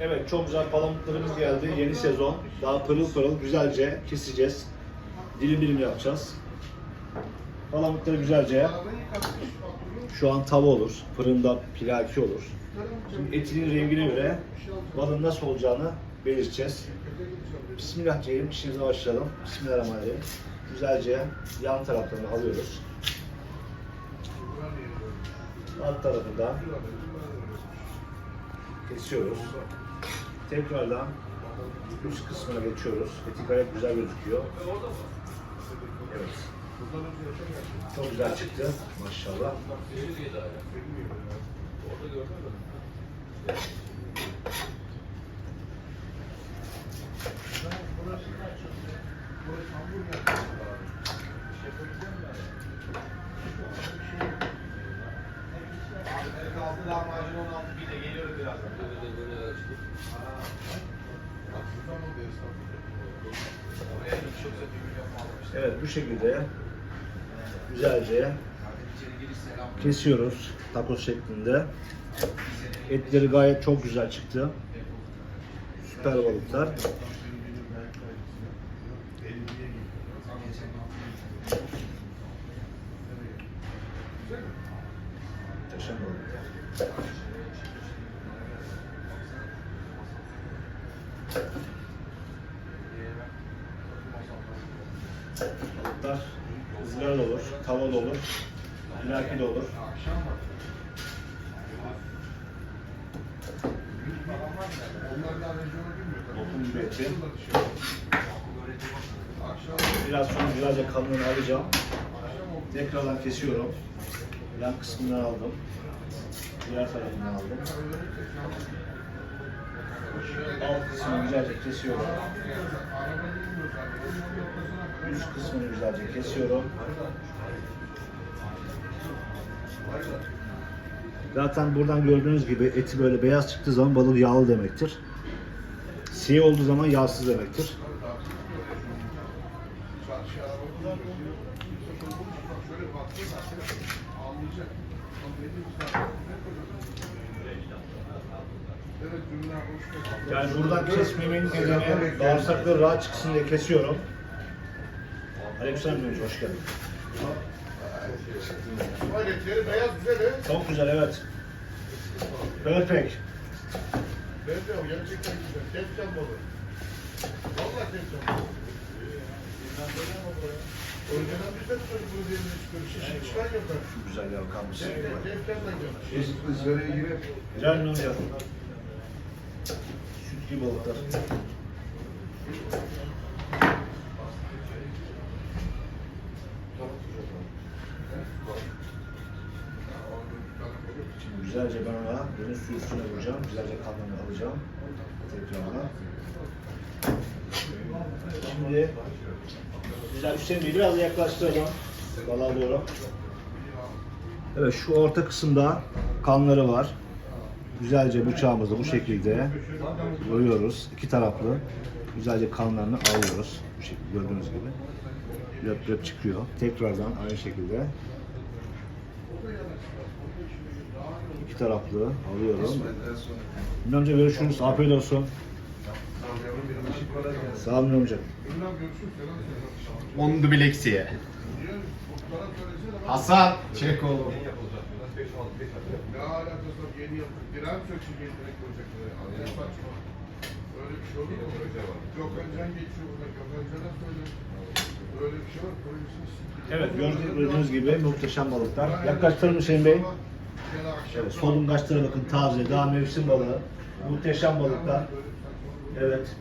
Evet çok güzel palamutlarımız geldi. Yeni sezon. Daha pırıl pırıl güzelce keseceğiz. Dilim dilim yapacağız. Palamutları güzelce şu an tava olur, fırında pilaki olur. Şimdi etinin rengine göre balın nasıl olacağını belirteceğiz. Bismillah diyelim, işimize başlayalım. Bismillahirrahmanirrahim. Güzelce yan taraflarını alıyoruz. Alt tarafından kesiyoruz. Tekrardan üst kısmına geçiyoruz. Eti gayet güzel gözüküyor. Evet. Çok güzel çıktı maşallah. Altı lahmacun 16 bir de geliyorum birazdan. Oraya hiç yoksa bir milyon falan işte. Evet bu şekilde güzelce İçeri giriş selam. kesiyoruz takoz şeklinde. Etleri gayet çok güzel çıktı. Süper balıklar. Muhteşem balıklar. Balıklar ızgara olur, tava olur, ilaki de olur. Lokum bir eti. Biraz sonra güzelce kanını alacağım. Tekrardan kesiyorum. Yan kısmından aldım. Diğer tarafından aldım. Alt kısmını güzelce kesiyorum. Üst kısmını güzelce kesiyorum. Zaten buradan gördüğünüz gibi eti böyle beyaz çıktığı zaman balık yağlı demektir. Siyah olduğu zaman yağsız demektir. Yani buradan kesmemin nedeni bağırsakları rahat çıksın diye kesiyorum. Aleykümselam Yunus, hoş geldin. Hayretleri beyaz güzel he. Çok güzel evet. Perfect. De gerçekten güzel. Kepçem balığı. Valla kepçem balığı. Önceden biz de tutuyoruz bunu diye çıkıyoruz. Şişin çıkan artık. Şu güzel ya kalmış. Kepçemden gelmiş. Kızlara girip Güzel mi hocam? Süt gibi balıklar. Şimdi güzelce ben ona bunun su üstüne vuracağım. Güzelce kanlarını alacağım. Tekrardan. Şimdi güzel Hüseyin Bey biraz yaklaştıralım. Balığa doğru. Evet şu orta kısımda kanları var. Güzelce bıçağımızı bu şekilde vuruyoruz. İki taraflı. Güzelce kanlarını alıyoruz. Bu şekilde gördüğünüz gibi. Löp löp çıkıyor. Tekrardan aynı şekilde. İki taraflı alıyorum. Amca görüşürüz. Afiyet olsun. Sağ olun amca. Ünlem görüşürüz. Selam söyle. On dubleksiye. Niye? Bana söylesene. bak. Hasan çek oğlum. Ne alakası var yeni yaptık. Diren söksün yeni direkt koyacaklar. Ne saçma. Öyle bir şey olur mu? Yok önceden geçiyor burada. Yok önceden söyle. Böyle bir şey var. Koyuyorsunuz. Evet gördüğünüz gibi muhteşem balıklar. Yaklaştırın Hüseyin Bey. Evet, solungaçlara bakın taze, daha mevsim balığı. Muhteşem balıklar. Evet.